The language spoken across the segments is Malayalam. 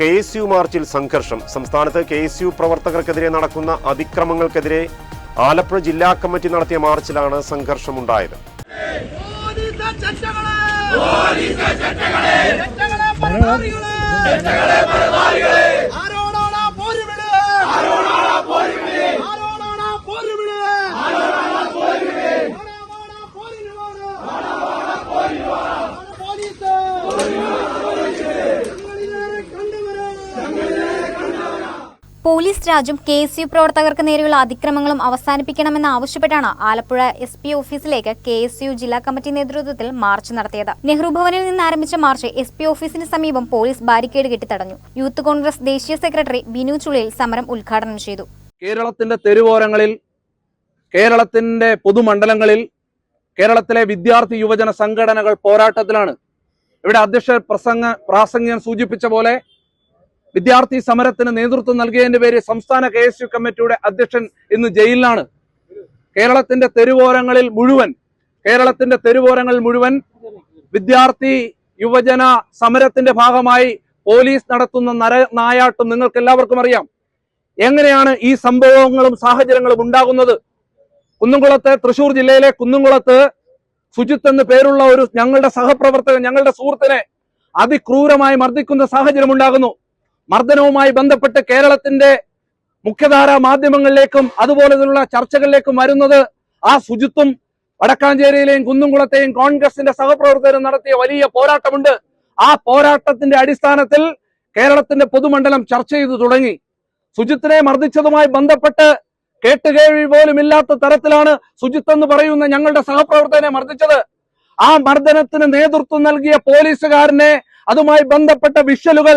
കെ എസ് യു മാർച്ചിൽ സംഘർഷം. സംസ്ഥാനത്ത് കെ എസ് യു പ്രവർത്തകർക്കെതിരെ നടക്കുന്ന അതിക്രമങ്ങൾക്കെതിരെ ആലപ്പുഴ ജില്ലാ കമ്മിറ്റി നടത്തിയ മാർച്ചിലാണ് സംഘർഷമുണ്ടായത്. പോലീസ് പോലീസ് രാജും കെ എസ് യു പ്രവർത്തകർക്ക് നേരെയുള്ള അതിക്രമങ്ങളും അവസാനിപ്പിക്കണമെന്ന് ആവശ്യപ്പെട്ടാണ് ആലപ്പുഴ എസ് പി ഓഫീസിലേക്ക് കെ എസ് യു ജില്ലാ കമ്മിറ്റി നേതൃത്വത്തിൽ മാർച്ച് നടത്തിയത്. നെഹ്റു ഭവനിൽ നിന്ന് ആരംഭിച്ച മാർച്ച് എസ് പി ഓഫീസിന് സമീപം പോലീസ് ബാരിക്കേഡ് കെട്ടിത്തടഞ്ഞു. യൂത്ത് കോൺഗ്രസ് ദേശീയ സെക്രട്ടറി ബിനു ചുളിയിൽ സമരം ഉദ്ഘാടനം ചെയ്തു. കേരളത്തിന്റെ തെരുവോരങ്ങളിൽ കേരളത്തിന്റെ പൊതുമണ്ഡലങ്ങളിൽ കേരളത്തിലെ വിദ്യാർത്ഥി യുവജന സംഘടനകൾ പോരാട്ടത്തിലാണ്. ഇവിടെ അധ്യക്ഷ പ്രസംഗ പ്രാസംഗ്യം സൂചിപ്പിച്ച പോലെ വിദ്യാർത്ഥി സമരത്തിന് നേതൃത്വം നൽകിയതിന്റെ പേര് സംസ്ഥാന കെ എസ് യു കമ്മിറ്റിയുടെ അധ്യക്ഷൻ ഇന്ന് ജയിലിലാണ്. കേരളത്തിന്റെ തെരുവോരങ്ങളിൽ മുഴുവൻ കേരളത്തിന്റെ തെരുവോരങ്ങളിൽ മുഴുവൻ വിദ്യാർത്ഥി യുവജന സമരത്തിന്റെ ഭാഗമായി പോലീസ് നടത്തുന്ന നര നായാട്ടും നിങ്ങൾക്ക് എല്ലാവർക്കും അറിയാം. എങ്ങനെയാണ് ഈ സംഭവങ്ങളും സാഹചര്യങ്ങളും ഉണ്ടാകുന്നത്? കുന്നുംകുളത്ത് തൃശൂർ ജില്ലയിലെ കുന്നുംകുളത്ത് സുജിത്ത് എന്ന് പേരുള്ള ഒരു ഞങ്ങളുടെ സഹപ്രവർത്തകൻ ഞങ്ങളുടെ സുഹൃത്തിനെ അതിക്രൂരമായി മർദ്ദിക്കുന്ന സാഹചര്യം ഉണ്ടാകുന്നു. മർദ്ദനവുമായി ബന്ധപ്പെട്ട് കേരളത്തിന്റെ മുഖ്യധാരാ മാധ്യമങ്ങളിലേക്കും അതുപോലെയുള്ള ചർച്ചകളിലേക്കും വരുന്നത് ആ ശുചിത്വം വടക്കാഞ്ചേരിയിലെയും കുന്നുംകുളത്തെയും കോൺഗ്രസിന്റെ സഹപ്രവർത്തകരും നടത്തിയ വലിയ പോരാട്ടമുണ്ട്. ആ പോരാട്ടത്തിന്റെ അടിസ്ഥാനത്തിൽ കേരളത്തിന്റെ പൊതുമണ്ഡലം ചർച്ച ചെയ്തു തുടങ്ങി. സുജിത്തിനെ മർദ്ദിച്ചതുമായി ബന്ധപ്പെട്ട് കേട്ടുകേഴി പോലും ഇല്ലാത്ത തരത്തിലാണ് സുജിത്ത് എന്ന് പറയുന്ന ഞങ്ങളുടെ സഹപ്രവർത്തകനെ മർദ്ദിച്ചത്. ആ മർദ്ദനത്തിന് നേതൃത്വം നൽകിയ പോലീസുകാരനെ അതുമായി ബന്ധപ്പെട്ട വിഷ്വലുകൾ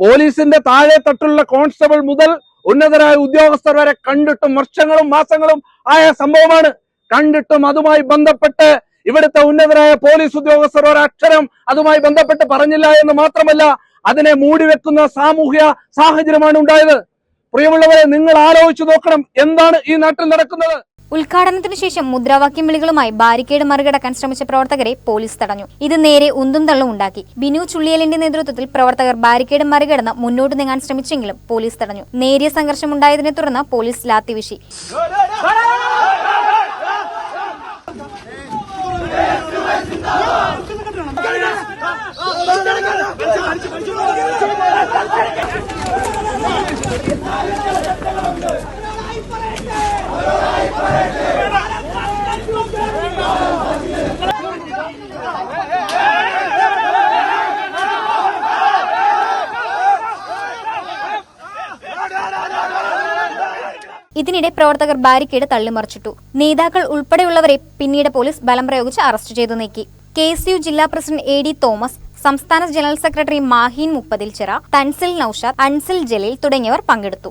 പോലീസിന്റെ താഴെ തട്ടുള്ള കോൺസ്റ്റബിൾ മുതൽ ഉന്നതരായ ഉദ്യോഗസ്ഥർ വരെ കണ്ടിട്ടും വർഷങ്ങളും മാസങ്ങളും ആയ സംഭവമാണ്. കണ്ടിട്ടും അതുമായി ബന്ധപ്പെട്ട് ഇവിടുത്തെ ഉന്നതരായ പോലീസ് ഉദ്യോഗസ്ഥർ ഒരക്ഷരം അതുമായി ബന്ധപ്പെട്ട് പറഞ്ഞില്ല എന്ന് മാത്രമല്ല അതിനെ മൂടിവെക്കുന്ന സാമൂഹ്യ സാഹചര്യമാണ് ഉണ്ടായത്. പ്രിയമുള്ളവരെ നിങ്ങൾ ആലോചിച്ചു നോക്കണം എന്താണ് ഈ നാട്ടിൽ നടക്കുന്നത്. ഉദ്ഘാടനത്തിനു ശേഷം മുദ്രാവാക്യം വിളികളുമായി ബാരിക്കേഡ് മറികടക്കാൻ ശ്രമിച്ച പ്രവർത്തകരെ പോലീസ് തടഞ്ഞു ഇത് നേരെ ഉന്തും തള്ളും ഉണ്ടാക്കി ബിനു ചുള്ളിയലിന്റെ നേതൃത്വത്തിൽ പ്രവർത്തകർ ബാരിക്കേഡ് മറികടന്ന് മുന്നോട്ട് നീങ്ങാൻ ശ്രമിച്ചെങ്കിലും പോലീസ് തടഞ്ഞു നേരിയ സംഘർഷമുണ്ടായതിനെ തുടർന്ന് പോലീസ് ലാത്തിവിശി ഇതിനിടെ പ്രവർത്തകർ ബാരിക്കേഡ് തള്ളിമറിച്ചിട്ടു. നേതാക്കൾ ഉൾപ്പെടെയുള്ളവരെ പിന്നീട് പോലീസ് ബലം പ്രയോഗിച്ച് അറസ്റ്റ് ചെയ്തു നീക്കി. കെ ജില്ലാ പ്രസിഡന്റ് എ ഡി തോമസ് സംസ്ഥാന ജനറൽ സെക്രട്ടറി മാഹീൻ മുപ്പതിൽ ചിറ തൻസിൽ നൌഷാദ് അൻസിൽ ജലീൽ തുടങ്ങിയവർ പങ്കെടുത്തു.